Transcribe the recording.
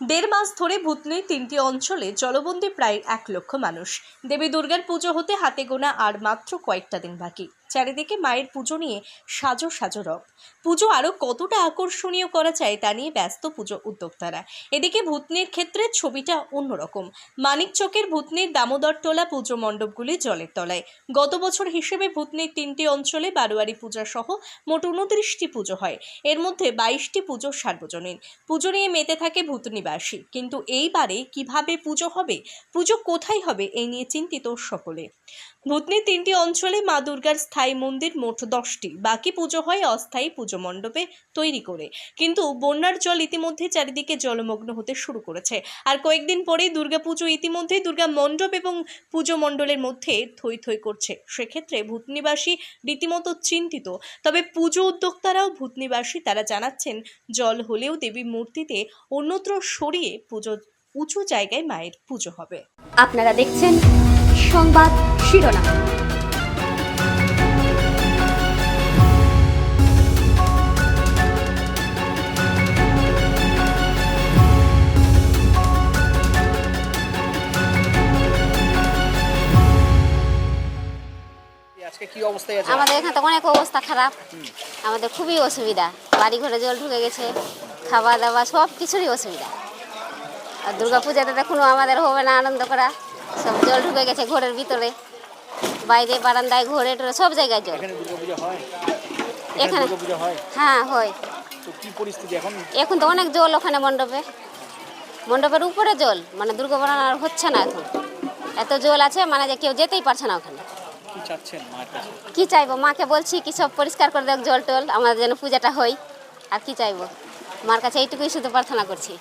দেড় মাস ধরে ভূতনির তিনটি অঞ্চলে জলবন্দী প্রায় এক লক্ষ মানুষ। দেবী দুর্গার পুজো হতে হাতে গোনা আর মাত্র কয়েকটা দিন বাকি। চারিদিকে মায়ের পুজো নিয়ে সাজো সাজো রব। পুজো আরও কতটা আকর্ষণীয় করা যায় তা নিয়ে ব্যস্ত পুজো উদ্যোক্তারা। এদিকে ভূতনির ক্ষেত্রে ছবিটা অন্যরকম। মানিকচকের ভূতনির দামোদরটোলা পুজো মণ্ডপগুলি জলের তলায়। গত বছর হিসেবে ভূতনির তিনটি অঞ্চলে বারোয়ারি পূজা সহ মোট উনত্রিশটি পুজো হয়। এর মধ্যে বাইশটি পুজো সার্বজনীন। পুজো নিয়ে মেতে থাকে ভূতনিবাসী। কিন্তু এইবারে কীভাবে পুজো হবে? পুজো কোথায় হবে? এই নিয়ে চিন্তিত সকলে। ভূতনির তিনটি অঞ্চলে মা দুর্গার স্থায়ী মন্দির মোট দশটি। বাকি পুজো হয় অস্থায়ী পুজো মণ্ডপে তৈরি করে। কিন্তু বন্যার জল ইতিমধ্যে চারিদিকে জলমগ্ন হতে শুরু করেছে। আর কয়েকদিন পরেই দুর্গাপুজো ইতিমধ্যেই দুর্গা মণ্ডপ এবং পুজো মণ্ডলের মধ্যে থই থই করছে। সেক্ষেত্রে ভূতনিবাসী রীতিমতো চিন্তিত। তবে পুজো উদ্যোক্তারাও ভূতনিবাসী, তারা জানাচ্ছেন, জল হলেও দেবী মূর্তিতে অন্যত্র সরিয়ে পুজো উঁচু জায়গায় মায়ের পুজো হবে। আপনারা দেখছেন সংবাদ শিরোনাম। কি অবস্থায় আছে? আমাদের এখানে তো অনেক অবস্থা খারাপ। আমাদের খুবই অসুবিধা। বাড়ি ঘরে জল ঢুকে গেছে খাওয়া দাওয়া সব কিছুরই অসুবিধা। আর দুর্গা পূজাতে তো কোনো আমাদের হবে না আনন্দ করা। সব জল ঢুকে গেছে ঘরের ভিতরে। বাইরে বারান্দায় ঘরে টরে সব জায়গায় জল। এখানে হয়? হয়? এখন? তো অনেক জল ওখানে মণ্ডপে। মণ্ডপের উপরে জল। মানে দুর্গা বানানো আর হচ্ছে না এখন। এত জল আছে মানে যে কেউ যেতেই পারছে না ওখানে। কি চাচ্ছেন কাছে? কি চাইব? মাকে বলছি কি সব পরিষ্কার করে দেখ জল টল, আমাদের যেন পূজাটা হয়। আর কি চাইব? মার কাছে এইটুকুই শুধু প্রার্থনা করছি।